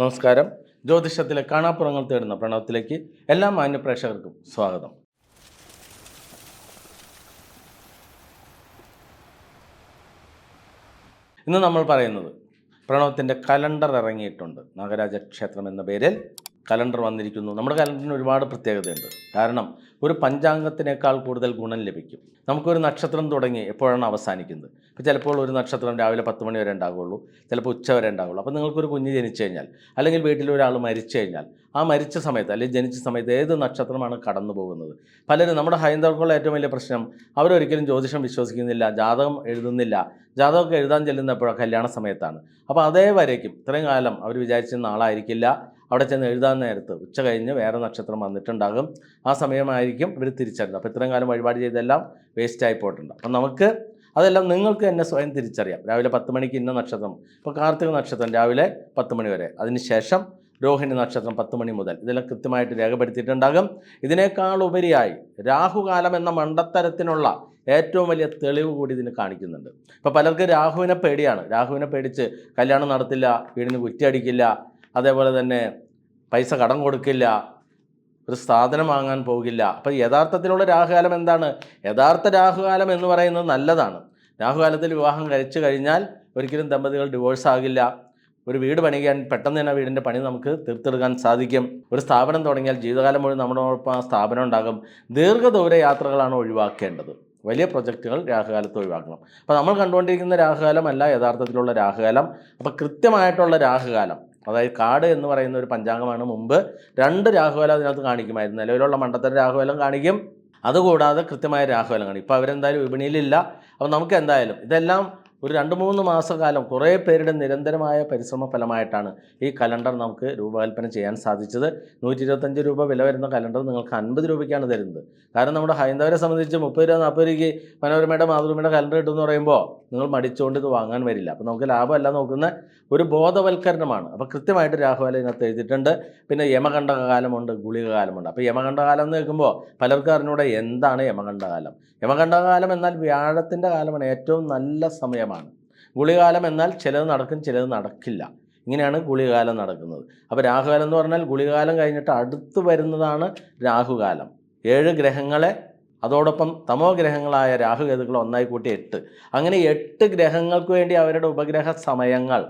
നമസ്കാരം. ജ്യോതിഷത്തിലെ കാണാപ്പുറങ്ങൾ തേടുന്ന പ്രണവത്തിലേക്ക് എല്ലാ മാന്യപ്രേക്ഷകർക്കും സ്വാഗതം. ഇന്ന് നമ്മൾ പറയുന്നത് പ്രണവത്തിന്റെ കലണ്ടർ ഇറങ്ങിയിട്ടുണ്ട്. നാഗരാജ ക്ഷേത്രം എന്ന പേരിൽ. കലണ്ടർ വന്നിരിക്കുന്നു. നമ്മുടെ കലണ്ടറിന് ഒരുപാട് പ്രത്യേകതയുണ്ട്. കാരണം ഒരു പഞ്ചാംഗത്തിനേക്കാൾ കൂടുതൽ ഗുണം ലഭിക്കും. നമുക്കൊരു നക്ഷത്രം തുടങ്ങി എപ്പോഴാണ് അവസാനിക്കുന്നത്? ഇപ്പോൾ ചിലപ്പോൾ ഒരു നക്ഷത്രം രാവിലെ പത്ത് മണി വരെ ഉണ്ടാകുള്ളൂ. ചിലപ്പോൾ ഉച്ച വരെ ഉണ്ടാകുള്ളൂ. അപ്പോൾ നിങ്ങൾക്കൊരു കുഞ്ഞ് ജനിച്ചു കഴിഞ്ഞാൽ അല്ലെങ്കിൽ വീട്ടിൽ ഒരാൾ മരിച്ചു കഴിഞ്ഞാൽ ആ മരിച്ച സമയത്ത് അല്ലെങ്കിൽ ജനിച്ച സമയത്ത് ഏത് നക്ഷത്രമാണ് കടന്നു പോകുന്നത്? പലരും നമ്മുടെ ഹൈന്ദവർക്കുള്ള ഏറ്റവും വലിയ പ്രശ്നം അവരൊരിക്കലും ജ്യോതിഷം വിശ്വസിക്കുന്നില്ല ജാതകം എഴുതുന്നില്ല. ജാതകമൊക്കെ എഴുതാൻ ചെല്ലുന്നപ്പോഴാണ് കല്യാണ സമയത്താണ്. അപ്പോൾ അതേ വരേക്കും ഇത്രയും കാലം അവർ വിചാരിച്ചിരുന്ന ആളായിരിക്കില്ല. അവിടെ ചെന്ന് എഴുതാൻ നേരത്ത് ഉച്ച കഴിഞ്ഞ് വേറെ നക്ഷത്രം വന്നിട്ടുണ്ടാകും. ആ സമയമായിരിക്കും ഇവർ തിരിച്ചറിയുന്നത്. അപ്പോൾ ഇത്രയും കാലം വഴിപാട് ചെയ്തെല്ലാം വേസ്റ്റ് ആയി പോയിട്ടുണ്ട്. അപ്പം നമുക്ക് അതെല്ലാം നിങ്ങൾക്ക് തന്നെ സ്വയം തിരിച്ചറിയാം. രാവിലെ പത്ത് മണിക്ക് ഇന്ന നക്ഷത്രം ഇപ്പോൾ കാർത്തിക നക്ഷത്രം രാവിലെ പത്ത് മണി വരെ. അതിനുശേഷം രോഹിണി നക്ഷത്രം പത്ത് മണി മുതൽ. ഇതെല്ലാം കൃത്യമായിട്ട് രേഖപ്പെടുത്തിയിട്ടുണ്ടാകും. ഇതിനേക്കാൾ ഉപരിയായി രാഹുകാലം എന്ന മണ്ടത്തരത്തിനുള്ള ഏറ്റവും വലിയ തെളിവ് കൂടി ഇതിന് കാണിക്കുന്നുണ്ട്. ഇപ്പോൾ പലർക്ക് രാഹുവിനെ പേടിയാണ്. രാഹുവിനെ പേടിച്ച് കല്യാണം നടത്തില്ല വീടിന് കുറ്റിയടിക്കില്ല അതേപോലെ തന്നെ പൈസ കടം കൊടുക്കില്ല ഒരു സാധനം വാങ്ങാൻ പോകില്ല. അപ്പോൾ യഥാർത്ഥത്തിലുള്ള രാഹുകാലം എന്താണ്? യഥാർത്ഥ രാഹുകാലം എന്ന് പറയുന്നത് നല്ലതാണ്. രാഹുകാലത്തിൽ വിവാഹം കഴിച്ചു കഴിഞ്ഞാൽ ഒരിക്കലും ദമ്പതികൾ ഡിവോഴ്സ് ആകില്ല. ഒരു വീട് പണിയാൻ പെട്ടെന്ന് തന്നെ വീടിന്റെ പണി നമുക്ക് തീർത്തെടുക്കാൻ സാധിക്കും. ഒരു സ്ഥാപനം തുടങ്ങിയാൽ ജീവിതകാലം മുഴുവൻ നമ്മളോടൊപ്പം ആ സ്ഥാപനം ഉണ്ടാകും. ദീർഘദൂര യാത്രകളാണ് ഒഴിവാക്കേണ്ടത്. വലിയ പ്രൊജക്റ്റുകൾ രാഹുകാലത്ത് ഒഴിവാക്കണം. അപ്പോൾ നമ്മൾ കണ്ടുകൊണ്ടിരിക്കുന്ന രാഹുകാലമല്ല യഥാർത്ഥത്തിലുള്ള രാഹുകാലം. അപ്പോൾ കൃത്യമായിട്ടുള്ള രാഹുകാലം അതായത് കാട് എന്ന് പറയുന്ന ഒരു പഞ്ചാംഗമാണ് മുമ്പ്. രണ്ട് രാഹുകാലം അതിനകത്ത് കാണിക്കുമായിരുന്നു. നിലവിലുള്ള മണ്ഡത്തിന്റെ രാഹുകാലം കാണിക്കും. അതുകൂടാതെ കൃത്യമായ രാഹുകാലം കാണിക്കും. ഇപ്പോൾ അവരെന്തായാലും വിപണിയിലില്ല. അപ്പോൾ നമുക്ക് എന്തായാലും ഇതെല്ലാം ഒരു രണ്ട് മൂന്ന് മാസക്കാലം കുറേ പേരുടെ നിരന്തരമായ പരിശ്രമ ഫലമായിട്ടാണ് ഈ കലണ്ടർ നമുക്ക് രൂപകൽപ്പന ചെയ്യാൻ സാധിച്ചത്. നൂറ്റി ഇരുപത്തഞ്ച് രൂപ വില വരുന്ന കലണ്ടർ നിങ്ങൾക്ക് അൻപത് രൂപയ്ക്കാണ് തരുന്നത്. കാരണം നമ്മുടെ ഹൈന്ദവരെ സംബന്ധിച്ച് മുപ്പത് രൂപ നാൽപ്പത് രൂപയ്ക്ക് മനോരമയുടെ മാതൃമയുടെ കലണ്ടർ കിട്ടുമെന്ന് പറയുമ്പോൾ നിങ്ങൾ മടിച്ചുകൊണ്ട് ഇത് വാങ്ങാൻ വരില്ല. അപ്പോൾ നമുക്ക് ലാഭമല്ല നോക്കുന്ന ഒരു ബോധവൽക്കരണമാണ്. അപ്പോൾ കൃത്യമായിട്ട് രാഹുവാല ഇതിനകത്ത് എഴുതിയിട്ടുണ്ട്. പിന്നെ യമകണ്ഠകാലമുണ്ട് ഗുളികകാലമുണ്ട്. അപ്പോൾ യമകണ്ഠകാലം എന്ന് കേൾക്കുമ്പോൾ പലർക്കും അറിഞ്ഞൂടെ എന്താണ് യമകണ്ഠകാലം? യമകണ്ഠകാലം എന്നാൽ വ്യാഴത്തിന്റെ കാലമാണ് ഏറ്റവും നല്ല സമയമാണ് ഗുളികാലം എന്നാൽ ചിലത് നടക്കും ചിലത് നടക്കില്ല. ഇങ്ങനെയാണ് ഗുളികാലം നടക്കുന്നത്. അപ്പോൾ രാഹുകാലം എന്ന് പറഞ്ഞാൽ ഗുളികാലം കഴിഞ്ഞിട്ട് അടുത്ത് വരുന്നതാണ് രാഹുകാലം. ഏഴ് ഗ്രഹങ്ങളെ അതോടൊപ്പം തമോ ഗ്രഹങ്ങളായ രാഹുകേതുക്കൾ ഒന്നായി കൂട്ടി എട്ട്. അങ്ങനെ എട്ട് ഗ്രഹങ്ങൾക്ക് വേണ്ടി അവരുടെ ഉപഗ്രഹ സമയങ്ങൾ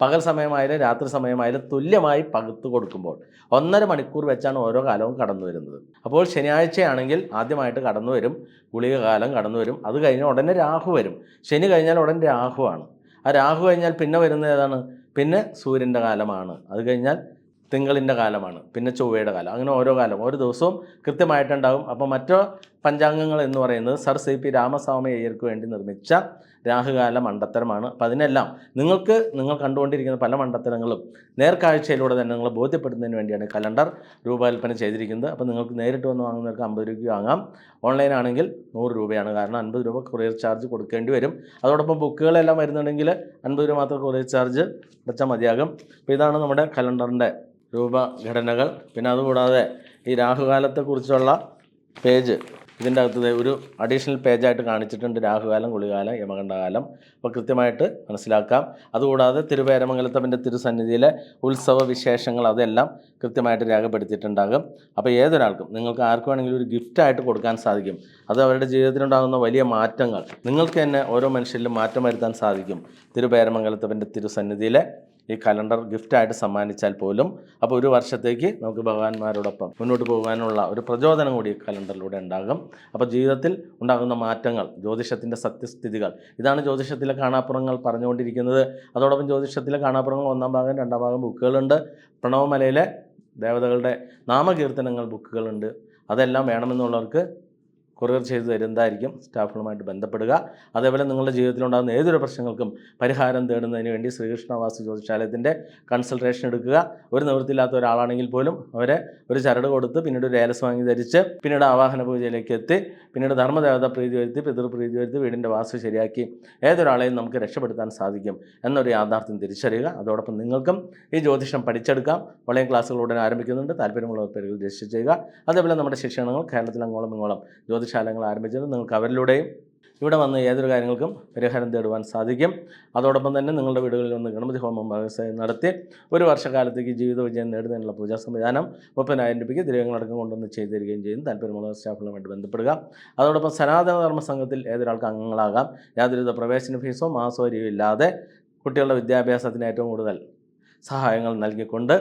പകൽ സമയമായാലും രാത്രി സമയമായാലും തുല്യമായി പകുത്തു കൊടുക്കുമ്പോൾ ഒന്നര മണിക്കൂർ വെച്ചാണ് ഓരോ കാലവും കടന്നു വരുന്നത്. അപ്പോൾ ശനിയാഴ്ചയാണെങ്കിൽ ആദ്യമായിട്ട് കടന്നു വരും ഗുളിക കാലം കടന്നു വരും. അത് കഴിഞ്ഞാൽ ഉടനെ രാഹു വരും. ശനി കഴിഞ്ഞാൽ ഉടൻ രാഹുവാണ്. ആ രാഹു കഴിഞ്ഞാൽ പിന്നെ വരുന്നത് ഏതാണ്? പിന്നെ സൂര്യന്റെ കാലമാണ്. അത് കഴിഞ്ഞാൽ തിങ്കളിന്റെ കാലമാണ് പിന്നെ ചൊവ്വയുടെ കാലം അങ്ങനെ ഓരോ കാലം. ഓരോ ദിവസവും കൃത്യമായിട്ടുണ്ടാകും. അപ്പോൾ മറ്റോ പഞ്ചാംഗങ്ങൾ എന്ന് പറയുന്നത് സർ സി പി രാമസ്വാമി അയ്യർക്ക് വേണ്ടി നിർമ്മിച്ച രാഹുകാല മണ്ടത്തരമാണ്. അപ്പോൾ അതിനെല്ലാം നിങ്ങൾക്ക് നിങ്ങൾ കണ്ടുകൊണ്ടിരിക്കുന്ന പല മണ്ടത്തരങ്ങളും നേർക്കാഴ്ചയിലൂടെ തന്നെ നിങ്ങൾ ബോധ്യപ്പെടുന്നതിന് വേണ്ടിയാണ് കലണ്ടർ രൂപകൽപ്പന ചെയ്തിരിക്കുന്നത്. അപ്പോൾ നിങ്ങൾക്ക് നേരിട്ട് വന്ന് വാങ്ങുന്നവർക്ക് അമ്പത് രൂപയ്ക്ക് വാങ്ങാം. ഓൺലൈൻ ആണെങ്കിൽ നൂറ് രൂപയാണ്. കാരണം അൻപത് രൂപ കൊറിയർ ചാർജ് കൊടുക്കേണ്ടി വരും. അതോടൊപ്പം ബുക്കുകളെല്ലാം വരുന്നുണ്ടെങ്കിൽ അൻപത് രൂപ മാത്രം കൊറിയർ ചാർജ് അടച്ചാൽ മതിയാകും. അപ്പോൾ ഇതാണ് നമ്മുടെ കലണ്ടറിന്റെ രൂപഘടനകൾ. പിന്നെ അതുകൂടാതെ ഈ രാഹുകാലത്തെക്കുറിച്ചുള്ള പേജ് ഇതിന്റെ അകത്ത് ഒരു അഡീഷണൽ പേജായിട്ട് കാണിച്ചിട്ടുണ്ട് രാഹുകാലം കുളികാലം യമകണ്ഠകാലം. അപ്പോൾ കൃത്യമായിട്ട് മനസ്സിലാക്കാം. അതുകൂടാതെ തിരുവേരമംഗലത്തപ്പന്റെ തിരുസന്നിധിയിലെ ഉത്സവ വിശേഷങ്ങൾ അതെല്ലാം കൃത്യമായിട്ട് രേഖപ്പെടുത്തിയിട്ടുണ്ടാകും. അപ്പോൾ ഏതൊരാൾക്കും നിങ്ങൾക്ക് ആർക്ക് വേണമെങ്കിലും ഒരു ഗിഫ്റ്റായിട്ട് കൊടുക്കാൻ സാധിക്കും. അത് അവരുടെ ജീവിതത്തിലുണ്ടാകുന്ന വലിയ മാറ്റങ്ങൾ. നിങ്ങൾക്ക് തന്നെ ഓരോ മനുഷ്യരിലും മാറ്റം വരുത്താൻ സാധിക്കും. തിരുവേരമംഗലത്തപ്പന്റെ തിരുസന്നിധിയിലെ ഈ കലണ്ടർ ഗിഫ്റ്റായിട്ട് സമ്മാനിച്ചാൽ പോലും അപ്പോൾ ഒരു വർഷത്തേക്ക് നമുക്ക് ഭഗവാന്മാരോടൊപ്പം മുന്നോട്ട് പോകാനുള്ള ഒരു പ്രചോദനം കൂടി കലണ്ടറിലൂടെ ഉണ്ടാകും. അപ്പോൾ ജീവിതത്തിൽ ഉണ്ടാകുന്ന മാറ്റങ്ങൾ ജ്യോതിഷത്തിന്റെ സത്യസ്ഥിതികൾ ഇതാണ് ജ്യോതിഷത്തിലെ കാണാപ്പുറങ്ങൾ പറഞ്ഞുകൊണ്ടിരിക്കുന്നത്. അതോടൊപ്പം ജ്യോതിഷത്തിലെ കാണാപ്പുറങ്ങൾ ഒന്നാം ഭാഗം രണ്ടാം ഭാഗം ബുക്കുകളുണ്ട്. പ്രണവമലയിലെ ദേവതകളുടെ നാമകീർത്തനങ്ങൾ ബുക്കുകളുണ്ട്. അതെല്ലാം വേണമെന്നുള്ളവർക്ക് കൊറിയർ ചെയ്ത് തരുന്നതായിരിക്കും സ്റ്റാഫുകളുമായിട്ട് ബന്ധപ്പെടുക. അതേപോലെ നിങ്ങളുടെ ജീവിതത്തിലുണ്ടാകുന്ന ഏതൊരു പ്രശ്നങ്ങൾക്കും പരിഹാരം തേടുന്നതിന് വേണ്ടി ശ്രീകൃഷ്ണ വാസ്തു ജ്യോതിശാലയത്തിന്റെ കൺസൾട്ടേഷൻ എടുക്കുക. ഒരു നിവൃത്തിയില്ലാത്ത ഒരാളാണെങ്കിൽ പോലും അവരെ ഒരു ചരട് കൊടുത്ത് പിന്നീട് ഒരു ഏലസ് വാങ്ങി ധരിച്ച് പിന്നീട് ആവാഹന പൂജയിലേക്ക് എത്തി പിന്നീട് ധർമ്മദേവത പ്രീതി വരുത്തി പിതൃപ്രീതി വരുത്തി വീടിന്റെ വാസ്തു ശരിയാക്കി ഏതൊരാളെയും നമുക്ക് രക്ഷപ്പെടുത്താൻ സാധിക്കും എന്നൊരു യാഥാർത്ഥ്യം തിരിച്ചറിയുക. അതോടൊപ്പം നിങ്ങൾക്കും ഈ ജ്യോതിഷം പഠിച്ചെടുക്കാം. ഓൺലൈൻ ക്ലാസ്സുകൾ ഉടനെ ആരംഭിക്കുന്നുണ്ട്. താല്പര്യമുള്ള പേരുകൾ രജിസ്റ്റർ ചെയ്യുക. അതേപോലെ നമ്മുടെ ശിക്ഷണങ്ങൾ കേരളത്തിൽ അങ്ങോളം ഇങ്ങോളം ജ്യോതിശാലങ്ങൾ ആരംഭിച്ചത് നിങ്ങൾക്ക് അവരിലൂടെയും. ഇവിടെ വന്ന് ഏതൊരു കാര്യങ്ങൾക്കും പരിഹാരം തേടുവാൻ സാധിക്കും. അതോടൊപ്പം തന്നെ നിങ്ങളുടെ വീടുകളിൽ വന്ന് ഗണപതി ഹോമം വ്യവസായം നടത്തി ഒരു വർഷക്കാലത്തേക്ക് ജീവിത വിജയം നേടുന്നതിനുള്ള പൂജാ സംവിധാനം മുപ്പതിനായിരം രൂപയ്ക്ക് ദ്രവ്യങ്ങളടക്കം കൊണ്ടുവന്ന് ചെയ്തു തരികയും ചെയ്യും. താല്പര്യമുള്ള സ്റ്റാഫുകളുമായിട്ട് ബന്ധപ്പെടുക. അതോടൊപ്പം സനാതന ധർമ്മ സംഘത്തിൽ ഏതൊരാൾക്ക് അംഗങ്ങളാകാം? യാതൊരുവിധ പ്രവേശന ഫീസോ മാസവരിയോ ഇല്ലാതെ കുട്ടികളുടെ വിദ്യാഭ്യാസത്തിന് ഏറ്റവും കൂടുതൽ സഹായങ്ങൾ നൽകിക്കൊണ്ട്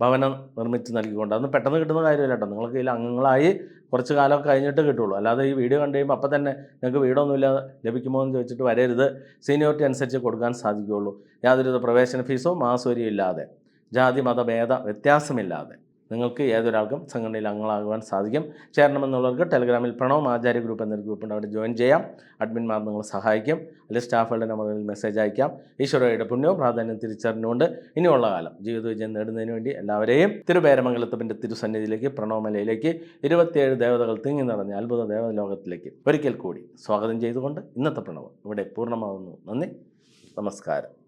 ഭവനം നിർമ്മിച്ച് നൽകിക്കൊണ്ട് അതൊന്നും പെട്ടെന്ന് കിട്ടുന്ന കാര്യമില്ല കേട്ടോ. നിങ്ങൾക്ക് ഇതിൽ അംഗങ്ങളായി കുറച്ച് കാലമൊക്കെ കഴിഞ്ഞിട്ട് കിട്ടുള്ളൂ. അല്ലാതെ ഈ വീഡിയോ കണ്ടു കഴിയുമ്പോൾ അപ്പം തന്നെ നിങ്ങൾക്ക് വീടൊന്നുമില്ല ലഭിക്കുമോ എന്ന് ചോദിച്ചിട്ട് വരരുത്. സീനിയോറിറ്റി അനുസരിച്ച് കൊടുക്കാൻ സാധിക്കുകയുള്ളൂ. യാതൊരു പ്രവേശന ഫീസോ മാസൂരിയോ ഇല്ലാതെ. ജാതി മത ഭേദ വ്യത്യാസമില്ലാതെ. നിങ്ങൾക്ക് ഏതൊരാൾക്കും സംഘടനയിൽ അംഗങ്ങളാകുവാൻ സാധിക്കും. ചേരണമെന്നുള്ളവർക്ക് ടെലഗ്രാമിൽ പ്രണവ് ആചാര്യ ഗ്രൂപ്പ് എന്നൊരു ഗ്രൂപ്പുണ്ട് അവിടെ ജോയിൻ ചെയ്യാം. അഡ്മിൻമാർ നിങ്ങളെ സഹായിക്കും. അല്ലെങ്കിൽ സ്റ്റാഫുകളുടെ നമ്പറിൽ മെസ്സേജ് അയക്കാം. ഈശ്വരയുടെ പുണ്യവും പ്രാധാന്യം തിരിച്ചറിഞ്ഞുകൊണ്ട് ഇനിയുള്ള കാലം ജീവിത വിജയം നേടുന്നതിന് വേണ്ടി എല്ലാവരെയും തിരുപേരമംഗലത്തപ്പന്റെ തിരുസന്നിധിയിലേക്ക് പ്രണവമലയിലേക്ക് ഇരുപത്തിയേഴ് ദേവതകൾ തിങ്ങി നിറഞ്ഞ അത്ഭുത ദേവലോകത്തിലേക്ക് ഒരിക്കൽ കൂടി സ്വാഗതം ചെയ്തുകൊണ്ട് ഇന്നത്തെ പ്രണവം ഇവിടെ പൂർണമാകുന്നു നന്ദി. നമസ്കാരം.